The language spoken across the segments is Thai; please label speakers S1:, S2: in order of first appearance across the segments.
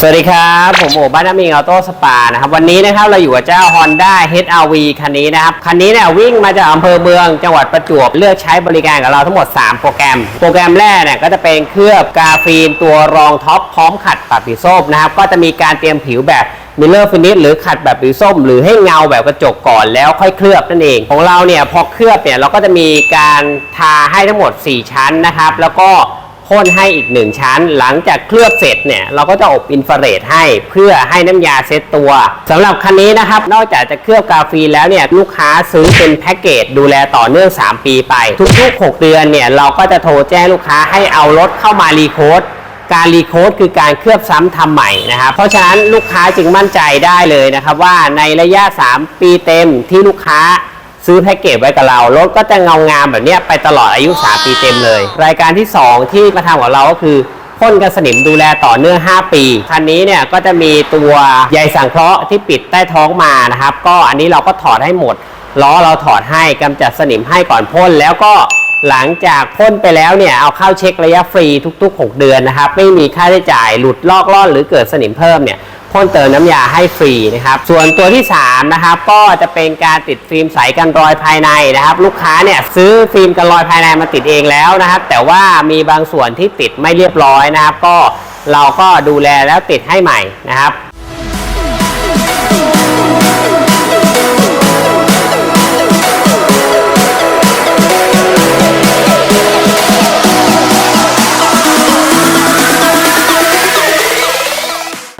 S1: สวัสดีครับ ผมโอบ้านน้ำมิงออโต้สปานะครับวันนี้นะครับเราอยู่กับเจ้า Honda HR-V คันนี้นะครับ คันนี้เนี่ยวิ่งมาจากอำเภอเมืองจังหวัดประจวบเลือกใช้บริการกับเราทั้งหมด 3 โปรแกรม โปรแกรมแรกเนี่ยก็จะเป็นเคลือบกาฟีนตัวรองท็อปพร้อมขัดปัดสีส้มนะครับ ก็จะมีการเตรียมผิวแบบมิลเลอร์ฟินิชหรือขัดแบบสีส้ม หรือให้เงาแบบกระจกก่อนแล้วค่อยเคลือบนั่นเอง ของเราเนี่ยพอเคลือบเนี่ยเราก็จะมีการทาให้ทั้งหมด 4 ชั้นนะครับ แล้วก็ พ่นให้อีกหนึ่งชั้น หลังจากเคลือบเสร็จเนี่ยเราก็จะอบอินฟราเรดให้เพื่อให้น้ำยาเซตตัว สำหรับคันนี้นะครับ นอกจากจะเคลือบกาฟีแล้วเนี่ยลูกค้าซื้อเป็นแพ็กเกจดูแลต่อเนื่อง 3 ปีไป ทุกๆ 6 เดือนเนี่ยเราก็จะโทรแจ้งลูกค้าให้เอารถเข้ามารีโคดการรีโคดคือการเคลือบซ้ำทำใหม่นะครับ เพราะฉะนั้นลูกค้าจึงมั่นใจได้เลยนะครับว่าในระยะ 3 ปีเต็มที่ลูกค้า ซื้อแพ็กเกจไว้กับเรารถก็จะเงางามแบบเนี้ยไปตลอดอายุ 3 ปีเต็มเลย รายการที่ 2 ที่มาทำกับเราก็คือพ่นกันสนิมดูแลต่อเนื่อง 5 ปี คันนี้เนี่ยก็จะมีตัวใยสังเคราะห์ที่ปิดใต้ท้องมานะครับ ก็อันนี้เราก็ถอดให้หมด ล้อเราถอดให้กำจัดสนิมให้ก่อนพ่น แล้วก็หลังจากพ่นไปแล้วเนี่ย เอาเข้าเช็คระยะฟรีทุก ๆ 6 เดือนนะครับ ไม่มีค่าใช้จ่ายหลุดลอกล่อนหรือเกิดสนิมเพิ่มเนี่ย พ่นเติมน้ำยาให้ฟรีนะครับ ส่วนตัวที่3นะครับก็จะเป็นการติดฟิล์มใสกันรอยภายในนะครับ ลูกค้าเนี่ยซื้อฟิล์มกันรอยภายในมาติดเองแล้วนะครับ แต่ว่ามีบางส่วนที่ติดไม่เรียบร้อยนะครับ ก็เราก็ดูแลแล้วติดให้ใหม่นะครับ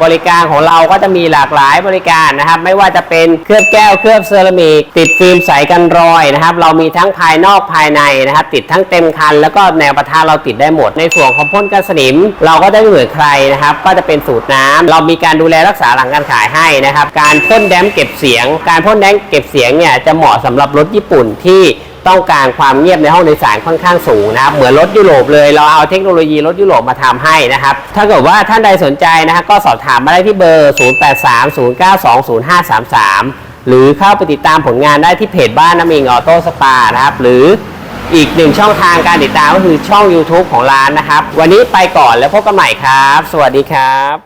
S1: บริการของเราก็จะมีหลากหลายบริการนะครับ ไม่ว่าจะเป็นเคลือบแก้วเคลือบเซรามิกติดฟิล์มใสกันรอยนะครับ เรามีทั้งภายนอกภายในนะครับ ติดทั้งเต็มคัน แล้วก็แนวประทานเราติดได้หมด ในส่วนของพ่นกันสนิม เราก็ได้เหมือนใครนะครับ ก็จะเป็นสูตรน้ำเรามีการดูแลรักษาหลังการขายให้นะครับ การพ่นแดมเก็บเสียง การพ่นแดมเก็บเสียงเนี่ยจะเหมาะสำหรับรถญี่ปุ่นที่ ต้องการความเงียบในห้องโดยสารค่อนข้างสูงนะครับเหมือนรถยุโรปเลย เราเอาเทคโนโลยีรถยุโรปมาทำให้นะครับ ถ้าเกิดว่าท่านใดสนใจนะครับก็สอบถามมาได้ที่เบอร์ 0830920533 หรือเข้าไปติดตามผลงานได้ที่เพจบ้านน้ำมิงออโต้สปานะครับ หรืออีกหนึ่งช่องทางการติดตามก็คือช่อง YouTube ของร้านนะครับ วันนี้ไปก่อนแล้วพบกันใหม่ครับ สวัสดีครับ